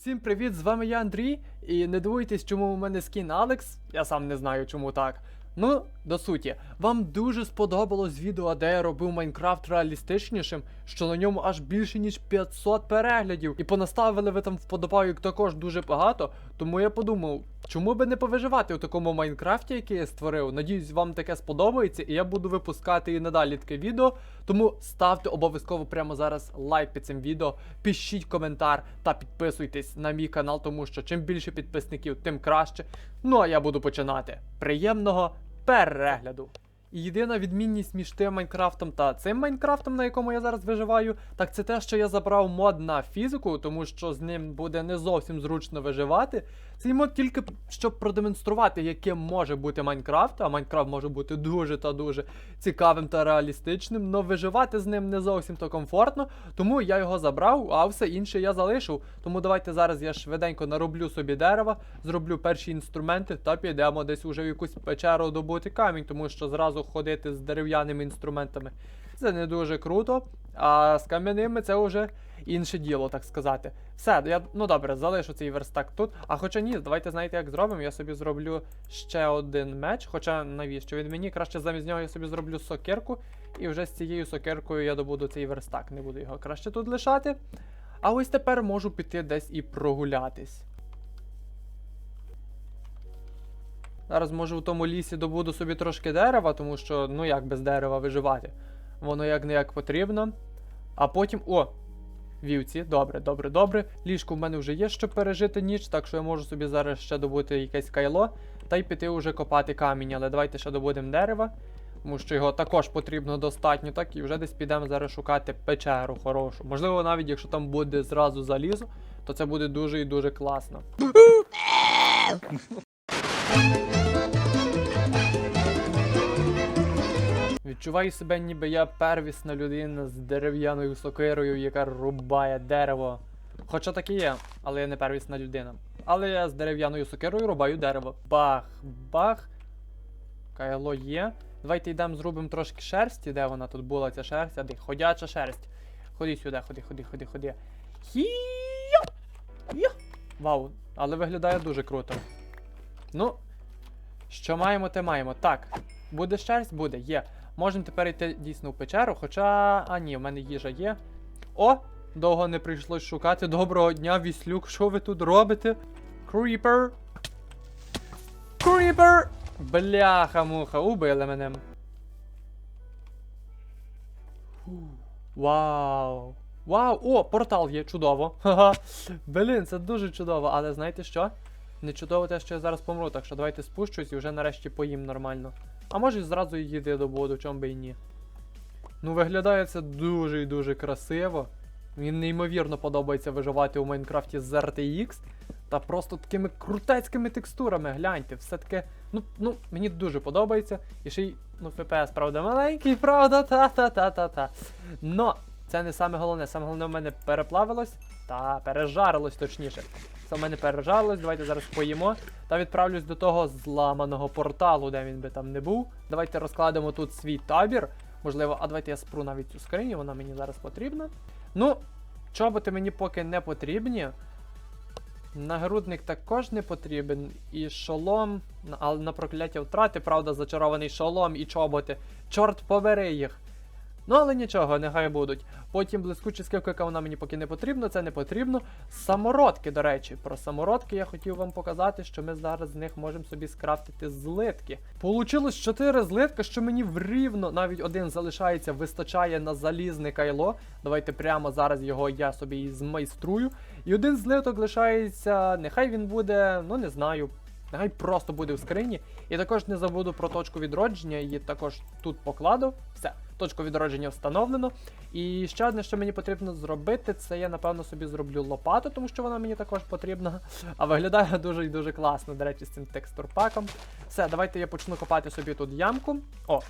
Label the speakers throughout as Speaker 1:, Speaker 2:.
Speaker 1: Усім привіт, з вами я Андрій. І не дивуйтесь, чому у мене скін Алекс. Я сам не знаю, чому так. Ну, до суті, вам дуже сподобалось відео, де я робив Майнкрафт реалістичнішим, що на ньому аж більше ніж 500 переглядів. І понаставили ви там вподобайок також дуже багато. Тому я подумав, чому би не повиживати у такому Майнкрафті, який я створив. Надіюсь, вам таке сподобається, і я буду випускати і надалі таке відео. Тому ставте обов'язково прямо зараз лайк під цим відео, пишіть коментар та підписуйтесь на мій канал, тому що чим більше підписників, тим краще. Ну а я буду починати. Приємного перегляду! І єдина відмінність між тим Майнкрафтом та цим Майнкрафтом, на якому я зараз виживаю, так це те, що я забрав мод на фізику, тому що з ним буде не зовсім зручно виживати. Цей тільки щоб продемонструвати, яким може бути Майнкрафт, а Майнкрафт може бути дуже та дуже цікавим та реалістичним, але виживати з ним не зовсім то комфортно, тому я його забрав, а все інше я залишив. Тому давайте зараз я швиденько нароблю собі дерева, зроблю перші інструменти та підемо десь уже в якусь печеру добути камінь, тому що зразу ходити з дерев'яними інструментами це не дуже круто. А з кам'яними це вже інше діло, так сказати. Все, я ну добре, залишу цей верстак тут. А хоча ні, давайте знаєте, як зробимо. Я собі зроблю ще один меч. Хоча навіщо він мені? Краще замість нього я собі зроблю сокирку. І вже з цією сокиркою я добуду цей верстак. Не буду його краще тут лишати. А ось тепер можу піти десь і прогулятись. Зараз можу в тому лісі добуду собі трошки дерева, тому що, ну як без дерева виживати. Воно як не як потрібно. А потім. О! Вівці, добре, добре, добре. Ліжко в мене вже є, щоб пережити ніч, так що я можу собі зараз ще добути якесь кайло та й піти вже копати камінь. Але давайте ще добудемо дерева, тому що його також потрібно достатньо, так і вже десь підемо зараз шукати печеру хорошу. Можливо, навіть якщо там буде зразу залізо, то це буде дуже і дуже класно. Відчуваю себе, ніби я первісна людина з дерев'яною сокирою, яка рубає дерево. Хоча так і є, але я не первісна людина. Але я з дерев'яною сокирою рубаю дерево. Бах, бах. Кайло є. Давайте йдемо, зробимо трошки шерсті. Де вона тут була, ця шерсть? А де? Ходяча шерсть. Ходи сюди, ходи, ходи, ходи, ходи. Хі-йо! Йо! Вау, але виглядає дуже круто. Ну, що маємо, те маємо. Так, буде шерсть? Буде, є. Можемо тепер йти дійсно в печеру, хоча. А ні, в мене їжа є. О! Довго не прийшлось шукати. Доброго дня, віслюк, що ви тут робите? Кріпер. Кріпер! Бляха-муха, убили мене. Вау! Вау! О, портал є, чудово. Ха-ха. Блін, це дуже чудово, але знаєте що? Не чудово те, що я зараз помру, так що давайте спущусь і вже нарешті поїм нормально. А може зразу і їди добуду, чом би і ні. Ну, виглядає це дуже і дуже красиво. Мені неймовірно подобається виживати у Майнкрафті з RTX. Та просто такими крутецькими текстурами, гляньте, все таке. Ну, ну, мені дуже подобається. І ще й, ну, FPS, правда, маленький, правда, та-та-та-та-та. Но це не саме головне. Саме головне в мене переплавилось та пережарилось точніше. Це в мене пережарилось, давайте зараз поїмо. Та відправлюсь до того зламаного порталу, де він би там не був. Давайте розкладемо тут свій табір. Можливо, а давайте я спру навіть цю скриню, вона мені зараз потрібна. Ну, чоботи мені поки не потрібні. Нагрудник також не потрібен. І шолом. Але на прокляття втрати, правда, зачарований шолом і чоботи. Чорт побери їх. Ну, але нічого, нехай будуть. Потім блискуча скипка, яка вона мені поки не потрібна, це не потрібно. Самородки, до речі, про самородки я хотів вам показати, що ми зараз з них можемо собі скрафтити злитки. Получилось 4 злитка, що мені врівно, навіть один залишається, вистачає на залізне кайло. Давайте прямо зараз його я собі змайструю. І один злиток лишається, нехай він буде, ну не знаю. Нехай просто буде в скрині. І також не забуду про точку відродження, її також тут покладу. Все, точку відродження встановлено. І ще одне, що мені потрібно зробити, це я, напевно, собі зроблю лопату, тому що вона мені також потрібна. А виглядає дуже і дуже класно, до речі, з цим текстурпаком. Все, давайте я почну копати собі тут ямку. О,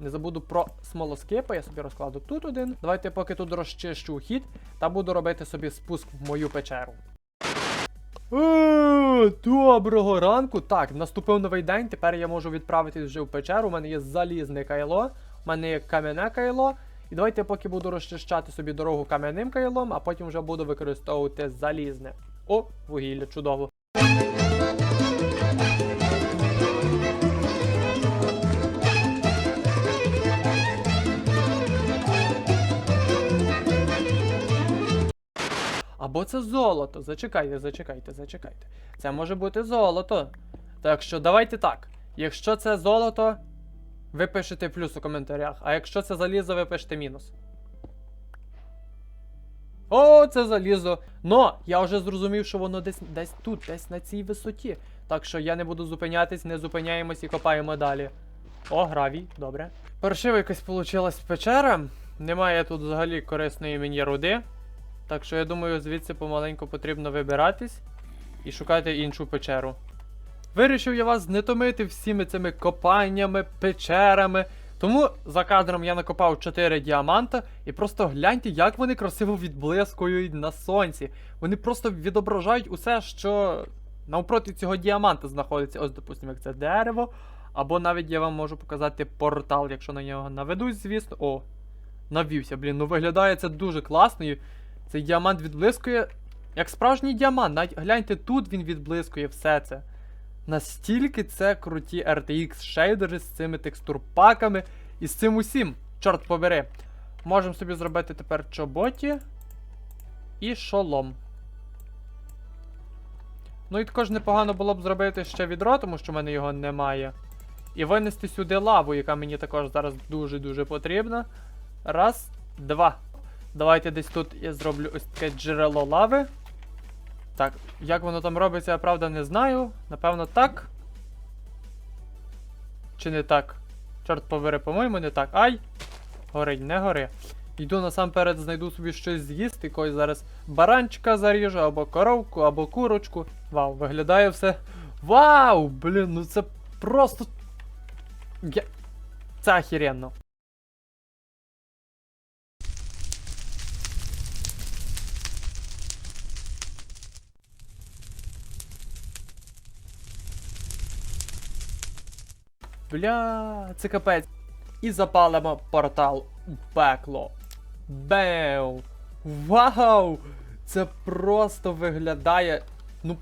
Speaker 1: не забуду про смолоскипи, я собі розкладу тут один. Давайте поки тут розчищу хід та буду робити собі спуск в мою печеру. Доброго ранку. Так, наступив новий день. Тепер я можу відправитись вже в печеру. У мене є залізне кайло, у мене є кам'яне кайло. І давайте я поки буду розчищати собі дорогу кам'яним кайлом, а потім вже буду використовувати залізне. О, вугілля, чудово. Або це золото. Зачекайте, зачекайте, зачекайте. Це може бути золото. Так що давайте так. Якщо це золото, ви пишете плюс у коментарях. А якщо це залізо, ви пишете мінус. О, це залізо. Но я вже зрозумів, що воно десь десь тут, десь на цій висоті. Так що я не буду зупинятись, не зупиняємось і копаємо далі. О, гравій, добре. Паршиво якась получилась печера. Немає тут взагалі корисної мені руди. Так що я думаю, звідси помаленьку потрібно вибиратись і шукати іншу печеру. Вирішив я вас не томити всіми цими копаннями, печерами. Тому за кадром я накопав 4 діаманта, і просто гляньте, як вони красиво відблискують на сонці. Вони просто відображають усе, що навпроти цього діаманта знаходиться. Ось, допустимо, як це дерево. Або навіть я вам можу показати портал, якщо на нього наведусь, звісно. О, навівся, блін. Ну виглядає це дуже класно. Цей діамант відблискує як справжній діамант. Навіть гляньте, тут він відблискує все це. Настільки це круті RTX шейдери з цими текстурпаками і з цим усім. Чорт побери. Можемо собі зробити тепер чоботі і шолом. Ну і також непогано було б зробити ще відро, тому що в мене його немає. І винести сюди лаву, яка мені також зараз дуже-дуже потрібна. Раз, два. Давайте десь тут я зроблю ось таке джерело лави. Так, як воно там робиться, я правда не знаю. Напевно, так. Чи не так? Чорт побери, по-моєму, не так. Ай! Горить, не гори. Йду насамперед, знайду собі щось з'їсти, якогось зараз баранчика заріжу, або коровку, або курочку. Вау, виглядає все. Вау! Блін, ну це просто. Я... Це охеренно. Бля, це капець. І запалимо портал у пекло. Беу! Вау! Це просто виглядає. Ну,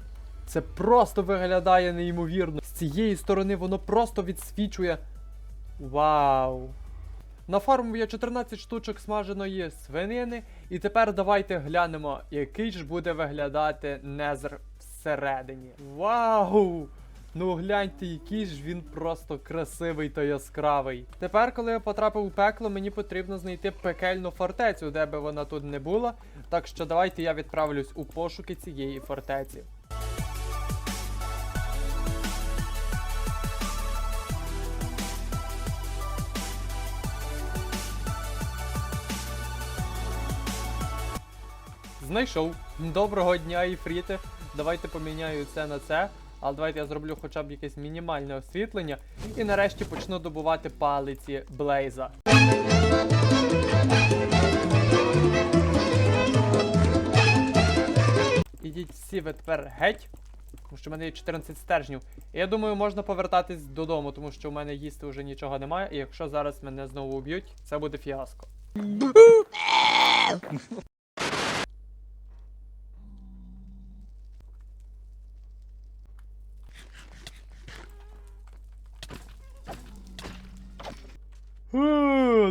Speaker 1: це просто виглядає неймовірно. З цієї сторони воно просто відсвічує. Вау! Нафармив я 14 штучок смаженої свинини. І тепер давайте глянемо, який ж буде виглядати незер всередині. Вау! Ну гляньте, який ж він просто красивий та яскравий. Тепер, коли я потрапив у пекло, мені потрібно знайти пекельну фортецю, де би вона тут не була. Так що давайте я відправлюсь у пошуки цієї фортеці. Знайшов. Доброго дня, Іфріте. Давайте поміняю це на це. Але давайте я зроблю хоча б якесь мінімальне освітлення. І нарешті почну добувати палиці Блейза. Ідіть всі ви тепер геть. Тому що в мене є 14 стержнів. І я думаю, можна повертатись додому, тому що в мене їсти вже нічого немає. І якщо зараз мене знову уб'ють, це буде фіаско.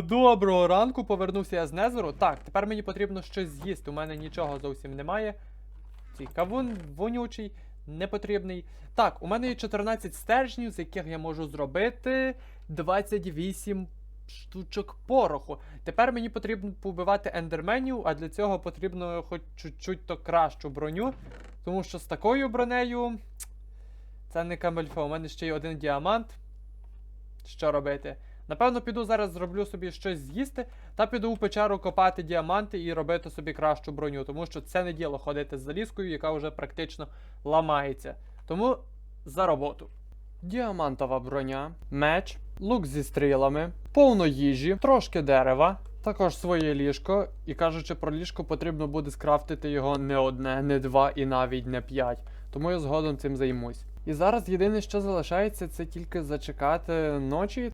Speaker 1: Доброго ранку, повернувся я з Незеру. Так, тепер мені потрібно щось з'їсти. У мене нічого зовсім немає. Цей кавун вонючий, непотрібний. Так, у мене є 14 стержнів, з яких я можу зробити 28 штучок пороху. Тепер мені потрібно побивати ендерменів, а для цього потрібно хоч чуть-чуть то кращу броню. Тому що з такою бронею. Це не камельфа. У мене ще є один діамант. Що робити? Напевно, піду зараз зроблю собі щось з'їсти, та піду в печеру копати діаманти і робити собі кращу броню, тому що це не діло ходити з залізкою, яка вже практично ламається. Тому за роботу. Діамантова броня, меч, лук зі стрілами, повно їжі, трошки дерева, також своє ліжко. І кажучи про ліжко, потрібно буде скрафтити його не одне, не два і навіть не п'ять. Тому я згодом цим займусь. І зараз єдине, що залишається, це тільки зачекати ночі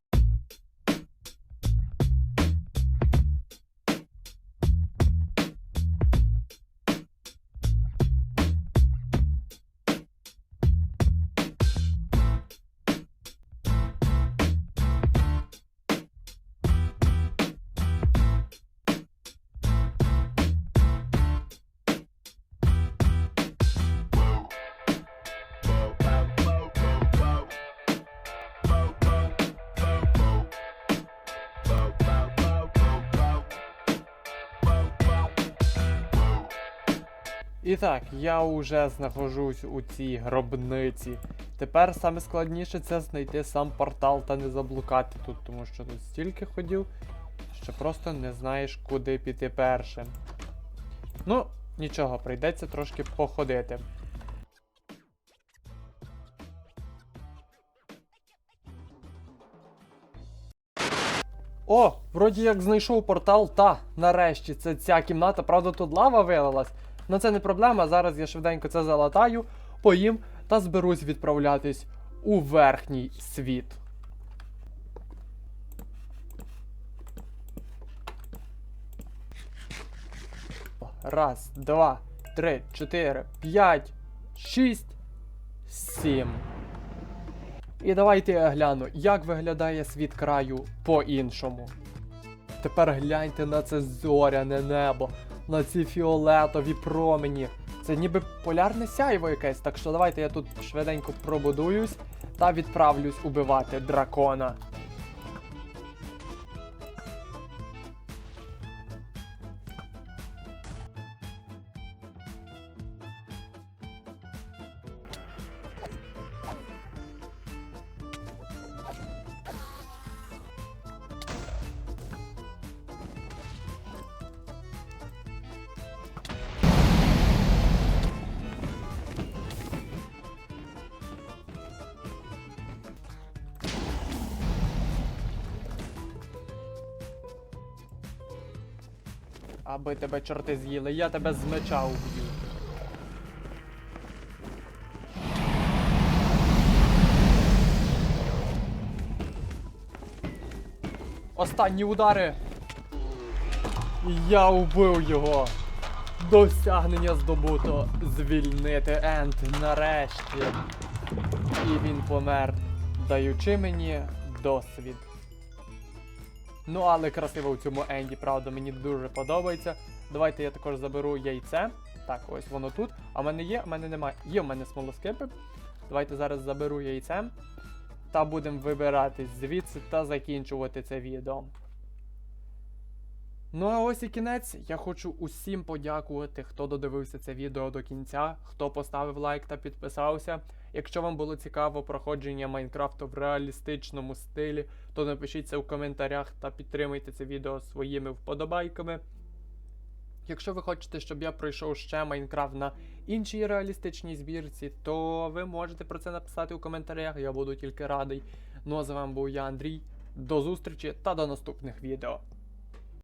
Speaker 1: І так, я вже знаходжусь у цій гробниці. Тепер саме складніше це знайти сам портал та не заблукати тут, тому що тут стільки ходів, що просто не знаєш, куди піти першим. Ну, нічого, прийдеться трошки походити. О, вроді як знайшов портал, та нарешті це ця кімната, правда тут лава вилилась. Ну це не проблема. Зараз я швиденько це залатаю, поїм та зберусь відправлятись у верхній світ. Раз, два, три, чотири, п'ять, шість, сім. І давайте я гляну, як виглядає світ краю по-іншому. Тепер гляньте на це зоряне небо, на ці фіолетові промені. Це ніби полярне сяйво якесь, так що давайте я тут швиденько пробудуюсь та відправлюсь убивати дракона. Аби тебе чорти з'їли, я тебе з меча уб'ю. Останні удари. Я убив його. Досягнення здобуто звільнити Енд нарешті. І він помер, даючи мені досвід. Ну, але красиво в цьому Енді, правда, мені дуже подобається. Давайте я також заберу яйце. Так, ось воно тут. А в мене є, в мене немає. Є в мене смолоскипи. Давайте зараз заберу яйце. Та будемо вибиратись звідси та закінчувати це відео. Ну а ось і кінець. Я хочу усім подякувати, хто додивився це відео до кінця, хто поставив лайк та підписався. Якщо вам було цікаво проходження Майнкрафту в реалістичному стилі, то напишіть це в коментарях та підтримуйте це відео своїми вподобайками. Якщо ви хочете, щоб я пройшов ще Майнкрафт на іншій реалістичній збірці, то ви можете про це написати у коментарях, я буду тільки радий. Ну а з вами був я, Андрій. До зустрічі та до наступних відео.